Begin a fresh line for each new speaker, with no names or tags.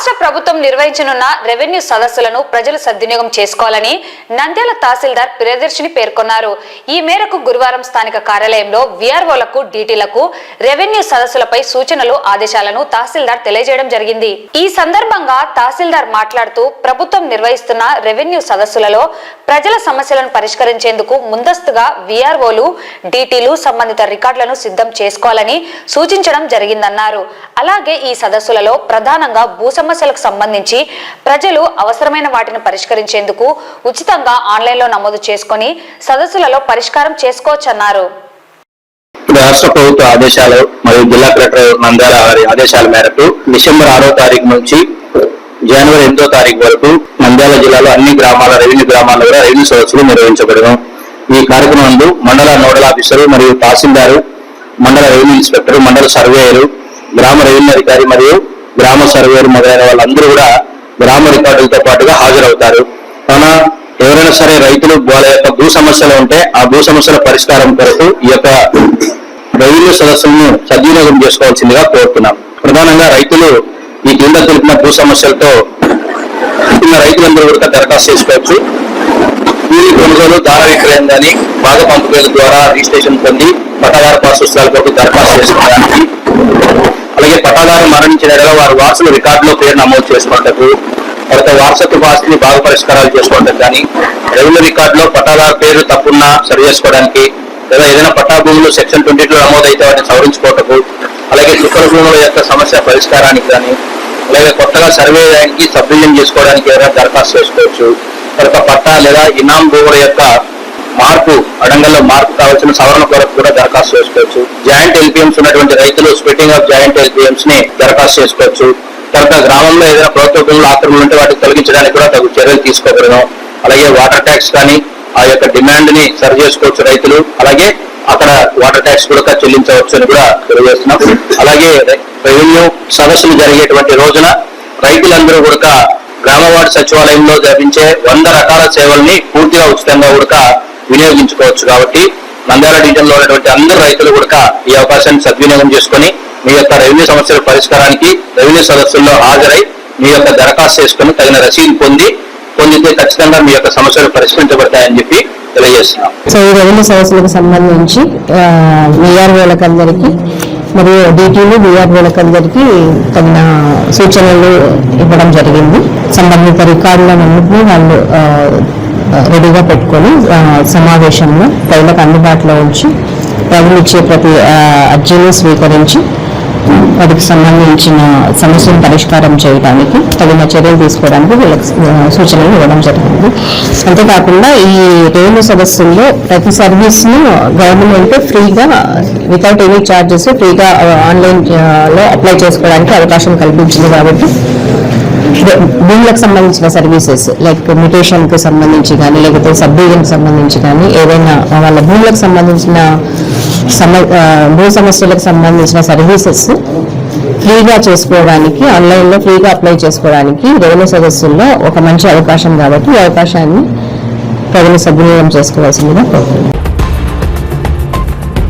రాష్ట్ర ప్రభుత్వం నిర్వహించనున్న రెవెన్యూ సదస్సులను ప్రజలు సద్వినియోగం చేసుకోవాలని నంద్యాల తహసీల్దార్ ప్రియదర్శిని పేర్కొన్నారు. ఈ మేరకు గురువారం స్థానిక కార్యాలయంలో విఆర్ఓలకు డీటీలకు రెవెన్యూ సదస్సులపై సూచనలు ఆదేశాలను తహసీల్దార్ తెలియజేయడం జరిగింది. ఈ సందర్భంగా తహసీల్దార్ మాట్లాడుతూ ప్రభుత్వం నిర్వహిస్తున్న రెవెన్యూ సదస్సులలో ప్రజల సమస్యలను పరిష్కరించేందుకు ముందస్తుగా విఆర్ఓలు డీటీలు సంబంధిత రికార్డులను సిద్ధం చేసుకోవాలని సూచించడం జరిగిందన్నారు. అలాగే ఈ సదస్సులలో ప్రధానంగా భూ సమస్యలకు సంబంధించి ప్రజలు అవసరమైన వాటిని పరిష్కరించేందుకు ఉచితంగా ఆన్లైన్లో నమోదు చేసుకొని సదస్సులలో పరిష్కారం చేసుకోవచ్చన్నారు.
రాష్ట్ర ప్రభుత్వ ఆదేశాలు మరియు జిల్లా కలెక్టర్ నంద్యాల వారి ఆదేశాల మేరకు డిసెంబర్ ఆరో తారీఖు నుంచి జనవరి ఎనిమిదో తారీఖు వరకు నంద్యాల జిల్లాలో అన్ని గ్రామాల రెవెన్యూ గ్రామాల్లో కూడా రెవెన్యూ సదస్సులు నిర్వహించబడను. ఈ కార్యక్రమంలో మండల నోడల్ ఆఫీసరు మరియు తహసీల్దారు మండల రెవెన్యూ ఇన్స్పెక్టర్ మండల సర్వేయరు గ్రామ రెవెన్యూ అధికారి మరియు గ్రామ సర్వేయర్ మొదలైన వాళ్ళందరూ కూడా గ్రామ రికార్డులతో పాటుగా హాజరవుతారు. కావున ఎవరైనా సరే రైతులు వాళ్ళ యొక్క భూ సమస్యలు ఉంటే ఆ భూ సమస్యల పరిష్కారం కొరకు ఈ యొక్క రెవెన్యూ సదస్సులను సద్వినియోగం చేసుకోవాల్సిందిగా కోరుతున్నాం. ప్రధానంగా రైతులు ఈ కింద తెలిపిన భూ సమస్యలతో ఉన్న రైతులందరూ కూడా దరఖాస్తు చేసుకోవచ్చు. కూలీ కొనుగోలు ధార విక్రయం కానీ భాగ పంపిణీల ద్వారా రిజిస్ట్రేషన్ పొంది పట్టదార పాస్ పుస్తకాల కొరకు దరఖాస్తు చేసుకోవడానికి అలాగే మరణించిన వారి వారసులు రికార్డులో పేరు నమోదు చేసుకోవటకు తర్వాత వారసత్వ ఆస్తిని బాగా పరిష్కారాలు చేసుకోవటం కానీ రెవెన్యూ రికార్డులో పట్టాదారు పేరు తప్పున్నా సరి చేసుకోవడానికి లేదా ఏదైనా పట్టా భూములు సెక్షన్ ట్వంటీ టూ నమోదైతే వాటిని సవరించుకోవటకు అలాగే చుక్కల భూముల యొక్క సమస్య పరిష్కారానికి కానీ అలాగే కొత్తగా సర్వే చేయడానికి సబ్డివిజన్ చేసుకోవడానికి ఏదైనా దరఖాస్తు చేసుకోవచ్చు. తర్వాత పట్టా లేదా ఇనాం భూముల యొక్క మార్పు అడంగల్లో మార్పు కావాల్సిన సవరణ కొరకు కూడా దరఖాస్తు చేసుకోవచ్చు. జాయింట్ ఎల్పిఎంస్ ఉన్నటువంటి రైతులు స్ప్లిట్టింగ్ ఆఫ్ జాయింట్ ఎల్పిఎంస్ని దరఖాస్తు చేసుకోవచ్చు. తర్వాత గ్రామంలో ఏదైనా ప్రభుత్వ భూములు ఆక్రమణ ఉంటే వాటిని తొలగించడానికి కూడా తగు చర్యలు తీసుకోగలను అలాగే వాటర్ ట్యాక్స్ కానీ ఆ యొక్క డిమాండ్ని సరి చేసుకోవచ్చు రైతులు. అలాగే అక్కడ వాటర్ ట్యాక్స్ కూడా చెల్లించవచ్చు అని కూడా తెలియజేస్తున్నాం. అలాగే రెవెన్యూ సదస్సులు జరిగేటువంటి రోజున రైతులందరూ కూడా గ్రామ వార్డు సచివాలయంలో లభించే వంద రకాల సేవల్ని పూర్తిగా ఉచితంగా కూడా వినియోగించుకోవచ్చు కాబట్టి నంద్యాల డివిజన్లో ఉన్నటువంటి అందరు రైతులు కూడా ఈ అవకాశాన్ని సద్వినియోగం చేసుకొని మీ యొక్క రెవెన్యూ సమస్యల పరిష్కారానికి రెవెన్యూ సదస్సుల్లో హాజరై మీ యొక్క దరఖాస్తు చేసుకుని తగిన రసీదు పొంది పొందితే ఖచ్చితంగా మీ యొక్క సమస్యలు పరిష్కరించబడతాయని చెప్పి తెలియజేస్తున్నాం.
సో ఈ రెవెన్యూ సమస్యలకు సంబంధించి విఆర్ఓలకు అందరికీ మరియు డీటీలు విఆర్ఓలకు అందరికీ తగిన సూచనలు ఇవ్వడం జరిగింది. సంబంధిత రికార్డులన్నింటినీ వాళ్ళు రెడీగా పెట్టుకొని సమావేశంలో ప్రజలకు అందుబాటులో ఉంచి ప్రజలు ఇచ్చే ప్రతి అర్జీని స్వీకరించి వాటికి సంబంధించిన సమస్యను పరిష్కారం చేయడానికి తగిన చర్యలు తీసుకోవడానికి వీళ్ళకి సూచనలు ఇవ్వడం జరిగింది. అంతేకాకుండా ఈ రెవెన్యూ సదస్సుల్లో ప్రతి సర్వీస్ను గవర్నమెంట్ ఫ్రీగా వితౌట్ ఎనీ ఛార్జెస్ ఫ్రీగా ఆన్లైన్లో అప్లై చేసుకోవడానికి అవకాశం కల్పించింది కాబట్టి భూములకు సంబంధించిన సర్వీసెస్ లైక్ మ్యూటేషన్కు సంబంధించి కానీ లేకపోతే సబ్ సంబంధించి కానీ ఏదైనా వాళ్ళ భూములకు సంబంధించిన సమ భూ సమస్యలకు సంబంధించిన సర్వీసెస్ ఫ్రీగా చేసుకోవడానికి ఆన్లైన్లో ఫ్రీగా అప్లై చేసుకోవడానికి రెవెన్యూ సదస్సుల్లో ఒక మంచి అవకాశం కాబట్టి ఈ అవకాశాన్ని ప్రజలు సద్వినియోగం చేసుకోవాల్సిందిగా కోరుతున్నాను.